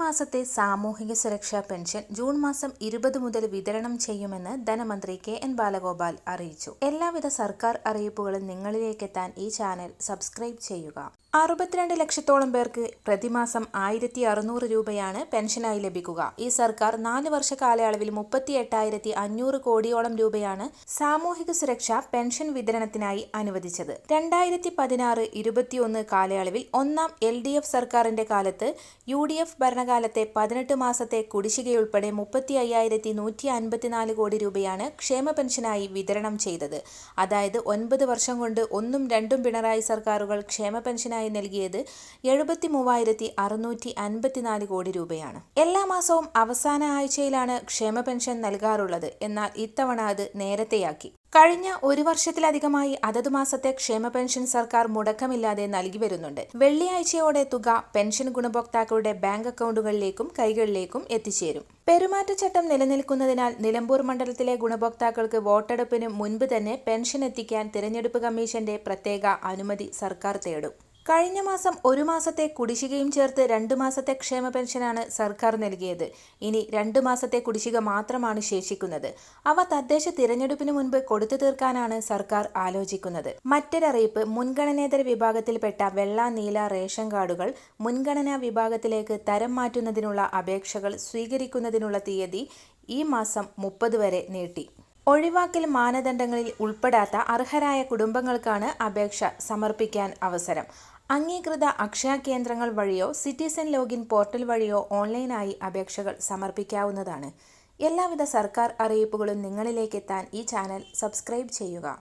മാസത്തെ സാമൂഹിക സുരക്ഷാ പെൻഷൻ ജൂൺ മാസം ഇരുപത് മുതൽ വിതരണം ചെയ്യുമെന്ന് ധനമന്ത്രി കെ എൻ ബാലഗോപാൽ അറിയിച്ചു. എല്ലാവിധ സർക്കാർ അറിയിപ്പുകളും നിങ്ങളിലേക്ക് എത്താൻ ഈ ചാനൽ സബ്സ്ക്രൈബ് ചെയ്യുക. അറുപത്തിരണ്ട് ലക്ഷത്തോളം പേർക്ക് പ്രതിമാസം ആയിരത്തി അറുന്നൂറ് രൂപയാണ് പെൻഷനായി ലഭിക്കുക. ഈ സർക്കാർ നാല് വർഷ കാലയളവിൽ മുപ്പത്തി എട്ടായിരത്തി അഞ്ഞൂറ് കോടിയോളം രൂപയാണ് സാമൂഹിക സുരക്ഷ പെൻഷൻ വിതരണത്തിനായി അനുവദിച്ചത്. രണ്ടായിരത്തി പതിനാറ് ഇരുപത്തിയൊന്ന് കാലയളവിൽ ഒന്നാം എൽ ഡി എഫ് സർക്കാരിന്റെ കാലത്ത് യു ഡി എഫ് ഭരണകാലത്തെ പതിനെട്ട് മാസത്തെ കുടിശ്ശികയുൾപ്പെടെ മുപ്പത്തി അയ്യായിരത്തി നൂറ്റി അൻപത്തിനാല് കോടി രൂപയാണ് ക്ഷേമ പെൻഷനായി വിതരണം ചെയ്തത്. അതായത് ഒൻപത് വർഷം കൊണ്ട് ഒന്നും രണ്ടും പിണറായി സർക്കാരുകൾ ക്ഷേമ പെൻഷനായി നൽകിയത് എഴുപത്തി മൂവായിരത്തി അറുന്നൂറ്റി അൻപത്തിനാല് കോടി രൂപയാണ്. എല്ലാ മാസവും അവസാന ആഴ്ചയിലാണ് ക്ഷേമ പെൻഷൻ നൽകാറുള്ളത്. എന്നാൽ ഇത്തവണ അത് നേരത്തെയാക്കി. കഴിഞ്ഞ ഒരു വർഷത്തിലധികമായി അതത് മാസത്തെ ക്ഷേമ പെൻഷൻ സർക്കാർ മുടക്കമില്ലാതെ നൽകി വരുന്നുണ്ട്. വെള്ളിയാഴ്ചയോടെ തുക പെൻഷൻ ഗുണഭോക്താക്കളുടെ ബാങ്ക് അക്കൗണ്ടുകളിലേക്കും കൈകളിലേക്കും എത്തിച്ചേരും. പെരുമാറ്റച്ചട്ടം നിലനിൽക്കുന്നതിനാൽ നിലമ്പൂർ മണ്ഡലത്തിലെ ഗുണഭോക്താക്കൾക്ക് വോട്ടെടുപ്പിന് മുൻപ് തന്നെ പെൻഷൻ എത്തിക്കാൻ തിരഞ്ഞെടുപ്പ് കമ്മീഷന്റെ പ്രത്യേക അനുമതി സർക്കാർ തേടും. കഴിഞ്ഞ മാസം ഒരു മാസത്തെ കുടിശ്ശികയും ചേർത്ത് രണ്ട് മാസത്തെ ക്ഷേമ പെൻഷനാണ് സർക്കാർ നൽകിയത്. ഇനി രണ്ട് മാസത്തെ കുടിശ്ശിക മാത്രമാണ് ശേഷിക്കുന്നത്. അവ തദ്ദേശ തിരഞ്ഞെടുപ്പിന് മുൻപ് കൊടുത്തു തീർക്കാനാണ് സർക്കാർ ആലോചിക്കുന്നത്. മറ്റൊരറിയിപ്പ് മുൻഗണനേതര വിഭാഗത്തിൽപ്പെട്ട വെള്ള നീല റേഷൻ കാർഡുകൾ മുൻഗണനാ വിഭാഗത്തിലേക്ക് തരം മാറ്റുന്നതിനുള്ള അപേക്ഷകൾ സ്വീകരിക്കുന്നതിനുള്ള തീയതി ഈ മാസം മുപ്പത് വരെ നീട്ടി. ഒഴിവാക്കൽ മാനദണ്ഡങ്ങളിൽ ഉൾപ്പെടാത്ത അർഹരായ കുടുംബങ്ങൾക്കാണ് അപേക്ഷ സമർപ്പിക്കാൻ അവസരം. അംഗീകൃത അക്ഷയ കേന്ദ്രങ്ങൾ വഴിയോ സിറ്റിസൺ ലോഗിൻ പോർട്ടൽ വഴിയോ ഓൺലൈനായി അപേക്ഷകൾ സമർപ്പിക്കാവുന്നതാണ്. എല്ലാവിധ സർക്കാർ അറിയിപ്പുകളും നിങ്ങളിലേക്കെത്താൻ ഈ ചാനൽ സബ്സ്ക്രൈബ് ചെയ്യുക.